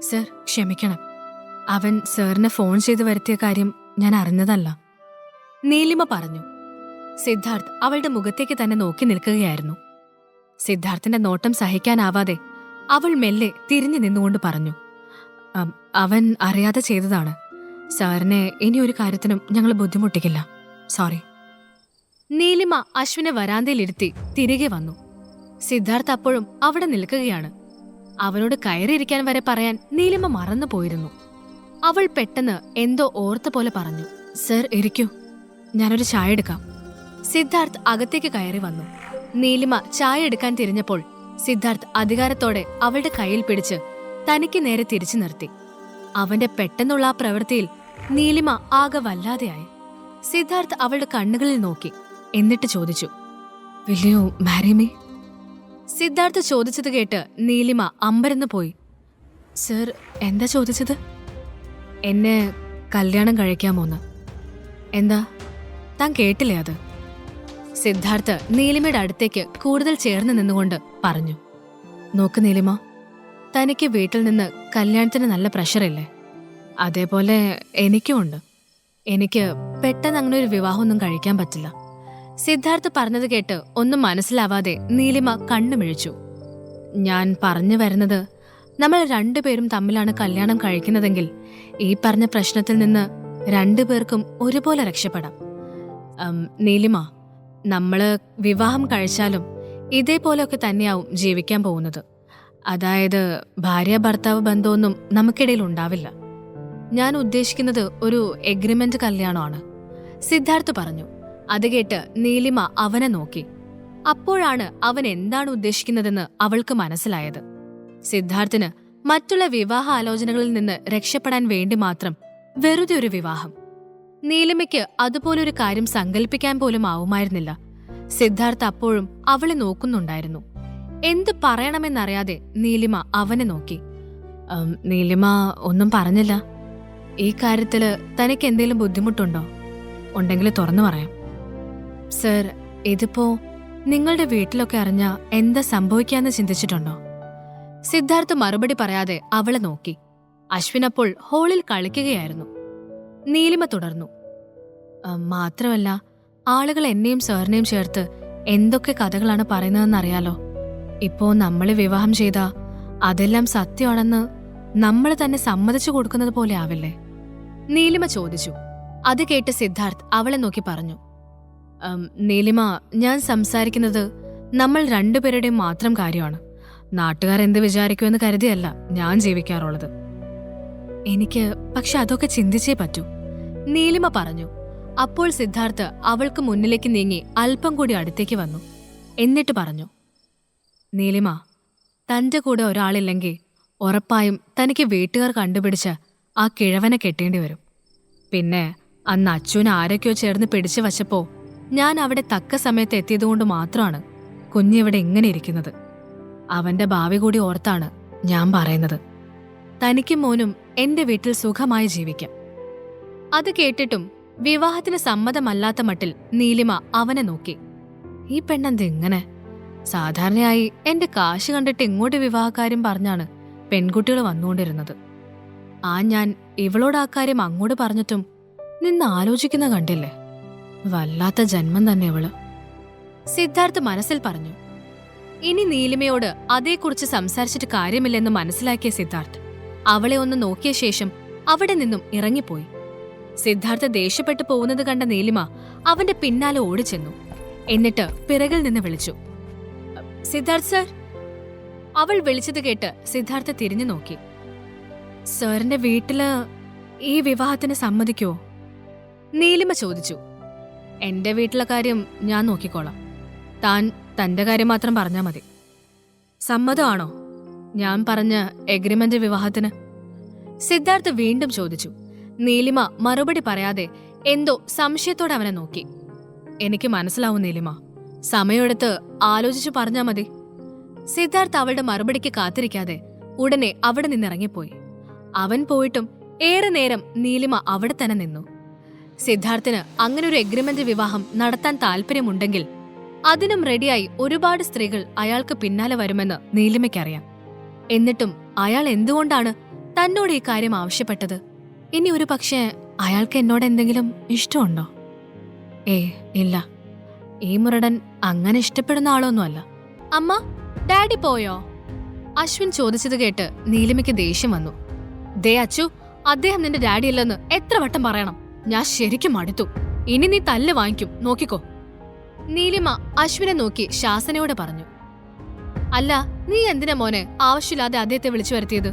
Sir ക്ഷമിക്കണം. അവൻ സാറിനെ ഫോൺ ചെയ്ത് വരുത്തിയ കാര്യം ഞാൻ അറിഞ്ഞതല്ല. നീലിമ പറഞ്ഞു. സിദ്ധാർത്ഥ് അവളുടെ മുഖത്തേക്ക് തന്നെ നോക്കി നിൽക്കുകയായിരുന്നു. സിദ്ധാർത്ഥിന്റെ നോട്ടം സഹിക്കാനാവാതെ അവൾ മെല്ലെ തിരിഞ്ഞു നിന്നുകൊണ്ട് പറഞ്ഞു. അവൻ അറിയാതെ ചെയ്തതാണ്. സാറിനെ ഇനി ഒരു കാര്യത്തിനും ഞങ്ങൾ ബുദ്ധിമുട്ടിക്കില്ല. സോറി. നീലിമ അശ്വിനെ വരാന്തയിലിരുത്തി തിരികെ വന്നു. സിദ്ധാർത്ഥ് അപ്പോഴും അവിടെ നിൽക്കുകയാണ്. അവനോട് കയറിയിരിക്കാൻ വരെ പറയാൻ നീലിമ മറന്നു പോയിരുന്നു. അവൾ പെട്ടെന്ന് എന്തോ ഓർത്ത പോലെ പറഞ്ഞു സർ ഇരിക്കൂ. ഞാനൊരു ചായ എടുക്കാം. സിദ്ധാർത്ഥ് അകത്തേക്ക് കയറി വന്നു. നീലിമ ചായ എടുക്കാൻ തിരിഞ്ഞപ്പോൾ സിദ്ധാർത്ഥ് അധികാരത്തോടെ അവളുടെ കയ്യിൽ പിടിച്ച് തനിക്ക് നേരെ തിരിച്ചു നിർത്തി. അവന്റെ പെട്ടെന്നുള്ള ആ പ്രവൃത്തിയിൽ നീലിമ ആകെ വല്ലാതെയായി. സിദ്ധാർത്ഥ് അവളുടെ കണ്ണുകളിൽ നോക്കി എന്നിട്ട് ചോദിച്ചു വില്യു മാരിമേ സിദ്ധാർത്ഥ് ചോദിച്ചത് കേട്ട് നീലിമ അമ്പരന്ന് പോയി. സർ എന്താ ചോദിച്ചത്? എന്നെ കല്യാണം കഴിക്കാമോന്ന്. എന്താ? താൻ കേട്ടില്ലേ അത്. സിദ്ധാർത്ഥ് നീലിമയുടെ അടുത്തേക്ക് കൂടുതൽ ചേർന്ന് നിന്നുകൊണ്ട് പറഞ്ഞു. നോക്ക് നീലിമ തനിക്ക് വീട്ടിൽ നിന്ന് കല്യാണത്തിന് നല്ല പ്രഷറില്ലേ? അതേപോലെ എനിക്കും ഉണ്ട്. എനിക്ക് പെട്ടെന്ന് അങ്ങനെ ഒരു വിവാഹമൊന്നും കഴിക്കാൻ പറ്റില്ല. സിദ്ധാർത്ഥ് പറഞ്ഞത് കേട്ട് ഒന്നും മനസ്സിലാവാതെ നീലിമ കണ്ണുമിഴിച്ചു. ഞാൻ പറഞ്ഞു വരുന്നത് നമ്മൾ രണ്ടുപേരും തമ്മിലാണ് കല്യാണം കഴിക്കുന്നതെങ്കിൽ ഈ പറഞ്ഞ പ്രശ്നത്തിൽ നിന്ന് രണ്ടുപേർക്കും ഒരുപോലെ രക്ഷപ്പെടാം. നീലിമ നമ്മൾ വിവാഹം കഴിച്ചാലും ഇതേപോലെയൊക്കെ തന്നെയാവും ജീവിക്കാൻ പോകുന്നത്. അതായത് ഭാര്യ ഭർത്താവ് ബന്ധമൊന്നും നമുക്കിടയിൽ ഉണ്ടാവില്ല. ഞാൻ ഉദ്ദേശിക്കുന്നത് ഒരു എഗ്രിമെന്റ് കല്യാണമാണ്. സിദ്ധാർത്ഥ് പറഞ്ഞു. അത് കേട്ട് നീലിമ അവനെ നോക്കി. അപ്പോഴാണ് അവൻ എന്താണ് ഉദ്ദേശിക്കുന്നതെന്ന് അവൾക്ക് മനസ്സിലായത്. സിദ്ധാർത്ഥിന് മറ്റുള്ള വിവാഹ ആലോചനകളിൽ നിന്ന് രക്ഷപ്പെടാൻ വേണ്ടി മാത്രം വെറുതെ ഒരു വിവാഹം. നീലിമയ്ക്ക് അതുപോലൊരു കാര്യം സങ്കല്പിക്കാൻ പോലും ആവുമായിരുന്നില്ല. സിദ്ധാർത്ഥ് അപ്പോഴും അവളെ നോക്കുന്നുണ്ടായിരുന്നു. എന്ത് പറയണമെന്നറിയാതെ നീലിമ അവനെ നോക്കി. നീലിമ ഒന്നും പറഞ്ഞില്ല. ഈ കാര്യത്തിൽ തനിക്ക് എന്തെങ്കിലും ബുദ്ധിമുട്ടുണ്ടോ? ഉണ്ടെങ്കിൽ തുറന്നു പറയാം. സർ ഇതിപ്പോ നിങ്ങളുടെ വീട്ടിലൊക്കെ അറിഞ്ഞ എന്താ സംഭവിക്കാന്ന് ചിന്തിച്ചിട്ടുണ്ടോ? സിദ്ധാർത്ഥ് മറുപടി പറയാതെ അവളെ നോക്കി. അശ്വിൻ അപ്പോൾ ഹോളിൽ കളിക്കുകയായിരുന്നു. നീലിമ തുടർന്നു. "ആ, മാത്രമല്ല ആളുകൾ എന്നെയും സാറിനെയും ചേർത്ത് എന്തൊക്കെ കഥകളാണ് പറയുന്നതെന്നറിയാലോ. ഇപ്പോ നമ്മൾ വിവാഹം ചെയ്ത അതെല്ലാം സത്യമാണെന്ന് നമ്മൾ തന്നെ സമ്മതിച്ചു കൊടുക്കുന്നത് പോലെ ആവില്ലേ? നീലിമ ചോദിച്ചു. അത് കേട്ട് സിദ്ധാർത്ഥ് അവളെ നോക്കി പറഞ്ഞു. "ഉം, നീലിമ ഞാൻ സംസാരിക്കുന്നത് നമ്മൾ രണ്ടുപേരുടെയും മാത്രം കാര്യമാണ്. നാട്ടുകാർ എന്ത് വിചാരിക്കുമെന്ന് കരുതിയല്ല ഞാൻ ജീവിക്കാറുള്ളത്. എനിക്ക് പക്ഷെ അതൊക്കെ ചിന്തിച്ചേ പറ്റൂ. നീലിമ പറഞ്ഞു അപ്പോൾ സിദ്ധാർത്ഥ് അവൾക്ക് മുന്നിലേക്ക് നീങ്ങി അല്പം കൂടി അടുത്തേക്ക് വന്നു. എന്നിട്ട് പറഞ്ഞു നീലിമ തന്റെ കൂടെ ഒരാളില്ലെങ്കിൽ ഉറപ്പായും തനിക്ക് വീട്ടുകാർ കണ്ടുപിടിച്ച് ആ കിഴവനെ കെട്ടേണ്ടി വരും. പിന്നെ അന്ന് അച്ഛൻ ആരൊക്കെയോ ചേർന്ന് പിടിച്ചു വച്ചപ്പോ ഞാൻ അവിടെ തക്ക സമയത്ത് എത്തിയതുകൊണ്ട് മാത്രമാണ് കുഞ്ഞിവിടെ ഇങ്ങനെ ഇരിക്കുന്നത്. അവന്റെ ഭാവി കൂടി ഓർത്താണ് ഞാൻ പറയുന്നത്. തനിക്കും മോനും എന്റെ വീട്ടിൽ സുഖമായി ജീവിക്കാം. അത് കേട്ടിട്ടും വിവാഹത്തിന് സമ്മതമല്ലാത്ത മട്ടിൽ നീലിമ അവനെ നോക്കി. ഈ പെണ്ണെന്ത് ഇങ്ങനെ? സാധാരണയായി എന്റെ കാശ് കണ്ടിട്ട് ഇങ്ങോട്ട് വിവാഹക്കാര്യം പറഞ്ഞാണ് പെൺകുട്ടികൾ വന്നുകൊണ്ടിരുന്നത്. ആ ഞാൻ ഇവളോട് ആ കാര്യം അങ്ങോട്ട് പറഞ്ഞിട്ടും നിന്ന് ആലോചിക്കുന്ന കണ്ടില്ലേ? വല്ലാത്ത ജന്മം തന്നെ അവൾ. സിദ്ധാർത്ഥ് മനസ്സിൽ പറഞ്ഞു ഇനി നീലിമയോട് അതേക്കുറിച്ച് സംസാരിച്ചിട്ട് കാര്യമില്ലെന്ന് മനസ്സിലാക്കിയ സിദ്ധാർത്ഥ് അവളെ ഒന്ന് നോക്കിയ ശേഷം അവിടെ നിന്നും ഇറങ്ങിപ്പോയി. സിദ്ധാർത്ഥ് ദേഷ്യപ്പെട്ടു പോകുന്നത് കണ്ട നീലിമ അവന്റെ പിന്നാലെ ഓടിച്ചെന്നു. എന്നിട്ട് പിറകിൽ നിന്ന് വിളിച്ചു സിദ്ധാർത്ഥ് സർ? അവൾ വിളിച്ചത് കേട്ട് സിദ്ധാർത്ഥ് തിരിഞ്ഞു നോക്കി. സാറിന്റെ വീട്ടിൽ ഈ വിവാഹത്തിന് സമ്മതിക്കോ? നീലിമ ചോദിച്ചു. എന്റെ വീട്ടിലെ കാര്യം ഞാൻ നോക്കിക്കോളാം. താൻ തന്റെ കാര്യം മാത്രം പറഞ്ഞാൽ മതി. സമ്മതമാണോ? ഞാൻ പറഞ്ഞ എഗ്രിമെന്റ് വിവാഹത്തിന്? സിദ്ധാർത്ഥ് വീണ്ടും ചോദിച്ചു. നീലിമ മറുപടി പറയാതെ എന്തോ സംശയത്തോടെ അവനെ നോക്കി. എനിക്ക് മനസ്സിലാവും നീലിമ. സമയമെടുത്ത് ആലോചിച്ചു പറഞ്ഞാൽ മതി. സിദ്ധാർത്ഥ് അവളുടെ മറുപടിക്ക് കാത്തിരിക്കാതെ ഉടനെ അവിടെ നിന്നിറങ്ങിപ്പോയി. അവൻ പോയിട്ടും ഏറെ നേരം നീലിമ അവിടെ തന്നെ നിന്നു. സിദ്ധാർത്ഥിന് അങ്ങനെ ഒരു എഗ്രിമെന്റ് വിവാഹം നടത്താൻ താല്പര്യമുണ്ടെങ്കിൽ അതിനും റെഡിയായി ഒരുപാട് സ്ത്രീകൾ അയാൾക്ക് പിന്നാലെ വരുമെന്ന് നീലിമയ്ക്കറിയാം എന്നിട്ടും അയാൾ എന്തുകൊണ്ടാണ് തന്നോട് ഈ കാര്യം ആവശ്യപ്പെട്ടത്? ഇനി ഒരു പക്ഷേ അയാൾക്ക് എന്നോട് എന്തെങ്കിലും ഇഷ്ടമുണ്ടോ? ഏ ഇല്ല. ഈ മുരടൻ അങ്ങനെ ഇഷ്ടപ്പെടുന്ന ആളൊന്നുമല്ല. അമ്മ ഡാഡി പോയോ? അശ്വിൻ ചോദിച്ചത് കേട്ട് നീലിമയ്ക്ക് ദേഷ്യം വന്നു. ദേ അച്ചു അദ്ദേഹം നിന്റെ ഡാഡി അല്ലെന്ന് എത്ര വട്ടം പറയണം. ഞാൻ ശരിക്കും മടുത്തു. ഇനി നീ തല്ല് വാങ്ങിക്കും. നോക്കിക്കോ. നീലിമ അശ്വിനെ നോക്കി ശാസനയോട് പറഞ്ഞു. അല്ല നീ എന്തിനാ മോനെ ആവശ്യമില്ലാതെ അദ്ദേഹത്തെ വിളിച്ചു വരുത്തിയത്?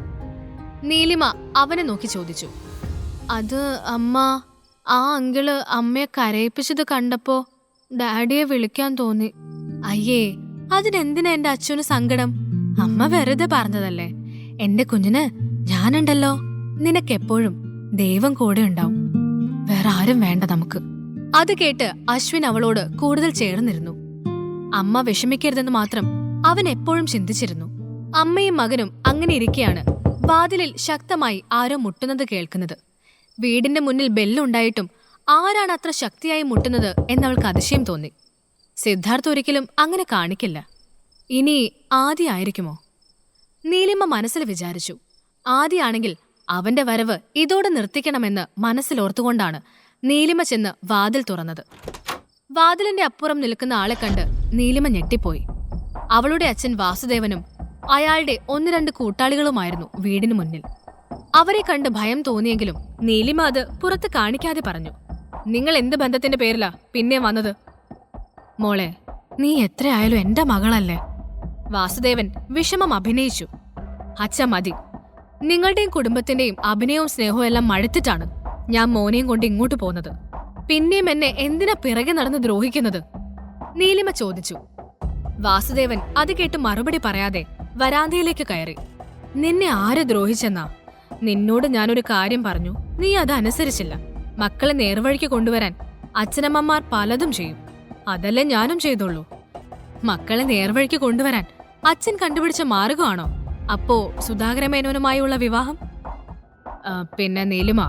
നീലിമ അവനെ നോക്കി ചോദിച്ചു. അത് അമ്മ ആ അങ്കിൾ അമ്മയെ കരയിപ്പിച്ചത് കണ്ടപ്പോ ഡാഡിയെ വിളിക്കാൻ തോന്നി. അയ്യേ അതിനെന്തിനാ എന്റെ അച്ഛന് സങ്കടം? അമ്മ വെറുതെ പറഞ്ഞതല്ലേ. എന്റെ കുഞ്ഞിന് ഞാനുണ്ടല്ലോ. നിനക്കെപ്പോഴും ദൈവം കൂടെ ഉണ്ടാവും. വേറെ ആരും വേണ്ട നമുക്ക്. അത് കേട്ട് അശ്വിൻ അവളോട് കൂടുതൽ ചേർന്നിരുന്നു. അമ്മ വിഷമിക്കരുതെന്ന് മാത്രം അവൻ എപ്പോഴും ചിന്തിച്ചിരുന്നു. അമ്മയും മകനും അങ്ങനെ ഇരിക്കെയാണ് വാതിലിൽ ശക്തമായി ആരോ മുട്ടുന്നത് കേൾക്കുന്നത്. വീടിന്റെ മുന്നിൽ ബെല്ലുണ്ടായിട്ടും ആരാണ് അത്ര ശക്തിയായി മുട്ടുന്നത് എന്നവൾക്ക് അതിശയം തോന്നി. സിദ്ധാർത്ഥ് ഒരിക്കലും അങ്ങനെ കാണിക്കില്ല. ഇനി ആദ്യ നീലിമ്മ നീലിമ മനസ്സിൽ വിചാരിച്ചു. ആദ്യയാണെങ്കിൽ അവന്റെ വരവ് ഇതോടെ നിർത്തിക്കണമെന്ന് മനസ്സിലോർത്തുകൊണ്ടാണ് നീലിമ ചെന്ന് വാതിൽ തുറന്നത്. വാതിലിന്റെ അപ്പുറം നിൽക്കുന്ന ആളെ കണ്ട് നീലിമ ഞെട്ടിപ്പോയി. അവളുടെ അച്ഛൻ വാസുദേവനും അയാളുടെ ഒന്ന് രണ്ട് കൂട്ടാളികളുമായിരുന്നു വീടിനു മുന്നിൽ. അവരെ കണ്ട് ഭയം തോന്നിയെങ്കിലും നീലിമ അത് പുറത്ത് കാണിക്കാതെ പറഞ്ഞു നിങ്ങൾ എന്ത് ബന്ധത്തിന്റെ പേരിലാ പിന്നെ വന്നത്? മോളെ നീ എത്രയായാലും എന്റെ മകളല്ലേ? വാസുദേവൻ വിഷമം അഭിനയിച്ചു. അച്ഛ മതി. നിങ്ങളുടെയും കുടുംബത്തിന്റെയും അഭിനയവും സ്നേഹവും എല്ലാം മടുത്തിട്ടാണ് ഞാൻ മോനെയും കൊണ്ട് ഇങ്ങോട്ട് പോന്നത് പിന്നെയും എന്നെ എന്തിനാ പിറകെ നടന്ന് ദ്രോഹിക്കുന്നത്? നീലിമ ചോദിച്ചു. വാസുദേവൻ അത് കേട്ട് മറുപടി പറയാതെ വരാന്തയിലേക്ക് കയറി. നിന്നെ ആര് ദ്രോഹിച്ചെന്നാ? നിന്നോട് ഞാനൊരു കാര്യം പറഞ്ഞു. നീ അത് അനുസരിച്ചില്ല മക്കളെ നേർവഴിക്ക് കൊണ്ടുവരാൻ അച്ഛനമ്മമാർ പലതും ചെയ്യും. അതല്ലേ ഞാനും ചെയ്തോളൂ മക്കളെ നേർവഴിക്ക് കൊണ്ടുവരാൻ അച്ഛൻ കണ്ടുപിടിച്ച മാർഗമാണോ? അപ്പോ സുധാകര മേനോനുമായുള്ള വിവാഹം? പിന്നെ നീലിമ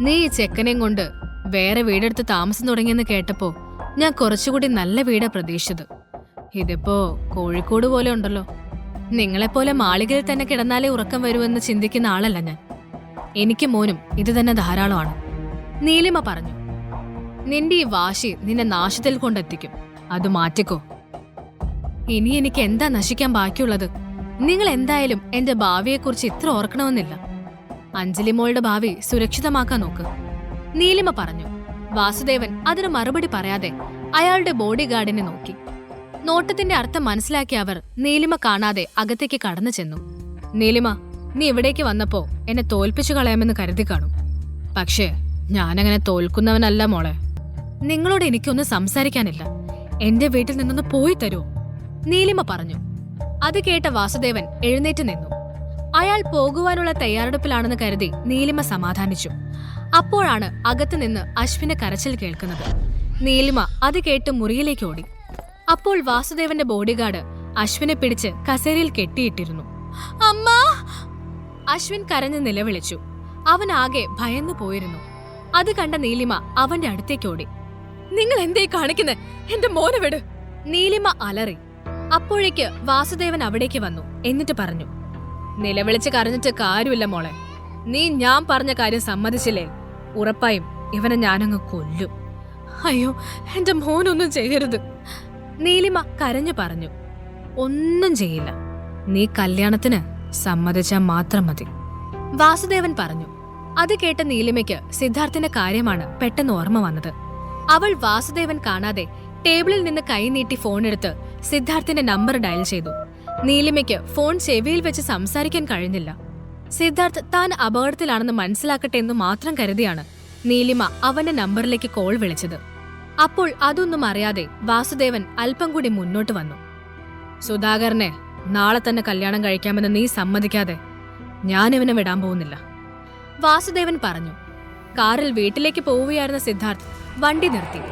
നീ ഈ ചെക്കനെയും കൊണ്ട് വേറെ വീടെടുത്ത് താമസം തുടങ്ങിയെന്ന് കേട്ടപ്പോ ഞാൻ കുറച്ചുകൂടി നല്ല വീടാ പ്രതീക്ഷിച്ചത്. ഇതിപ്പോ കോഴിക്കോട് പോലെ ഉണ്ടല്ലോ. നിങ്ങളെപ്പോലെ മാളികയിൽ തന്നെ കിടന്നാലേ ഉറക്കം വരുമെന്ന് ചിന്തിക്കുന്ന ആളല്ല ഞാൻ. എനിക്ക് മോനും ഇത് തന്നെ ധാരാളമാണ്. നീലിമ പറഞ്ഞു നിന്റെ ഈ വാശി നിന്നെ നാശത്തിൽ കൊണ്ടെത്തിക്കും. അത് മാറ്റിക്കോ. ഇനി എനിക്ക് എന്താ നശിക്കാൻ ബാക്കിയുള്ളത്? നിങ്ങൾ എന്തായാലും എന്റെ ഭാവിയെക്കുറിച്ച് ഇത്ര ഓർക്കണമെന്നില്ല. അഞ്ജലി മോളുടെ ഭാവി സുരക്ഷിതമാക്കാൻ നോക്ക്. നീലിമ പറഞ്ഞു വാസുദേവൻ അതിന് മറുപടി പറയാതെ അയാളുടെ ബോഡി ഗാർഡിനെ നോക്കി. നോട്ടത്തിന്റെ അർത്ഥം മനസ്സിലാക്കിയ അവർ നീലിമ കാണാതെ അകത്തേക്ക് കടന്നു ചെന്നു. നീലിമ നീ ഇവിടേക്ക് വന്നപ്പോ എന്നെ തോൽപ്പിച്ചു കളയാമെന്ന് കരുതി കാണും. പക്ഷേ ഞാനങ്ങനെ തോൽക്കുന്നവനല്ല മോളെ. നിങ്ങളോട് എനിക്കൊന്നും സംസാരിക്കാനില്ല. എന്റെ വീട്ടിൽ നിന്നൊന്ന് പോയി തരുമോ നീലിമ പറഞ്ഞു അത് കേട്ട വാസുദേവൻ എഴുന്നേറ്റ് നിന്നു. അയാൾ പോകുവാനുള്ള തയ്യാറെടുപ്പിലാണെന്ന് കരുതി നീലിമ സമാധാനിച്ചു. അപ്പോഴാണ് അകത്തു നിന്ന് അശ്വിനെ കരച്ചിൽ കേൾക്കുന്നത്. നീലിമ അത് കേട്ട് മുറിയിലേക്ക് ഓടി. അപ്പോൾ വാസുദേവന്റെ ബോഡിഗാർഡ് അശ്വിനെ പിടിച്ച് കസേരയിൽ കെട്ടിയിട്ടിരുന്നു. അമ്മ! അശ്വിൻ കരഞ്ഞ് നിലവിളിച്ചു. അവൻ ആകെ ഭയന്നു പോയിരുന്നു. അത് കണ്ട നീലിമ അവന്റെ അടുത്തേക്ക് ഓടി. നിങ്ങൾ എന്തേ കാണിക്കുന്നത് എന്റെ മോനെ വിട്. നീലിമ അലറി. അപ്പോഴേക്ക് വാസുദേവൻ അവിടേക്ക് വന്നു. എന്നിട്ട് പറഞ്ഞു നിലവിളിച്ച് കരഞ്ഞിട്ട് കാര്യമില്ല മോളെ. നീ ഞാൻ പറഞ്ഞ കാര്യം സമ്മതിച്ചില്ലേ? ഉറപ്പായും ഇവനെ ഞാനങ്ങ് കൊല്ലും. അയ്യോ എന്റെ മോനൊന്നും ചെയ്യരുത്. നീലിമ കരഞ്ഞു പറഞ്ഞു ഒന്നും ചെയ്യില്ല. നീ കല്യാണത്തിന് സമ്മതിച്ചാൽ മാത്രം മതി. വാസുദേവൻ പറഞ്ഞു അത് കേട്ട നീലിമയ്ക്ക് സിദ്ധാർത്ഥിന്റെ കാര്യമാണ് പെട്ടെന്ന് ഓർമ്മ വന്നത്. അവൾ വാസുദേവൻ കാണാതെ ടേബിളിൽ നിന്ന് കൈനീട്ടി ഫോണെടുത്ത് സിദ്ധാർത്ഥിന്റെ നമ്പർ ഡയൽ ചെയ്തു. നീലിമയ്ക്ക് ഫോൺ ചെവിയിൽ വെച്ച് സംസാരിക്കാൻ കഴിഞ്ഞില്ല. സിദ്ധാർത്ഥ് താൻ അപകടത്തിലാണെന്ന് മനസ്സിലാക്കട്ടെ എന്ന് മാത്രം കരുതിയാണ് നീലിമ അവന്റെ നമ്പറിലേക്ക് കോൾ വിളിച്ചത്. അപ്പോൾ അതൊന്നും അറിയാതെ വാസുദേവൻ അല്പം കൂടി മുന്നോട്ട് വന്നു. സുധാകരനെ നാളെ തന്നെ കല്യാണം കഴിക്കാമെന്ന് നീ സമ്മതിക്കാതെ ഞാൻ ഇവനെ വിടാൻ പോകുന്നില്ല. വാസുദേവൻ പറഞ്ഞു കാറിൽ വീട്ടിലേക്ക് പോവുകയായിരുന്ന സിദ്ധാർത്ഥ് വണ്ടി നിർത്തി.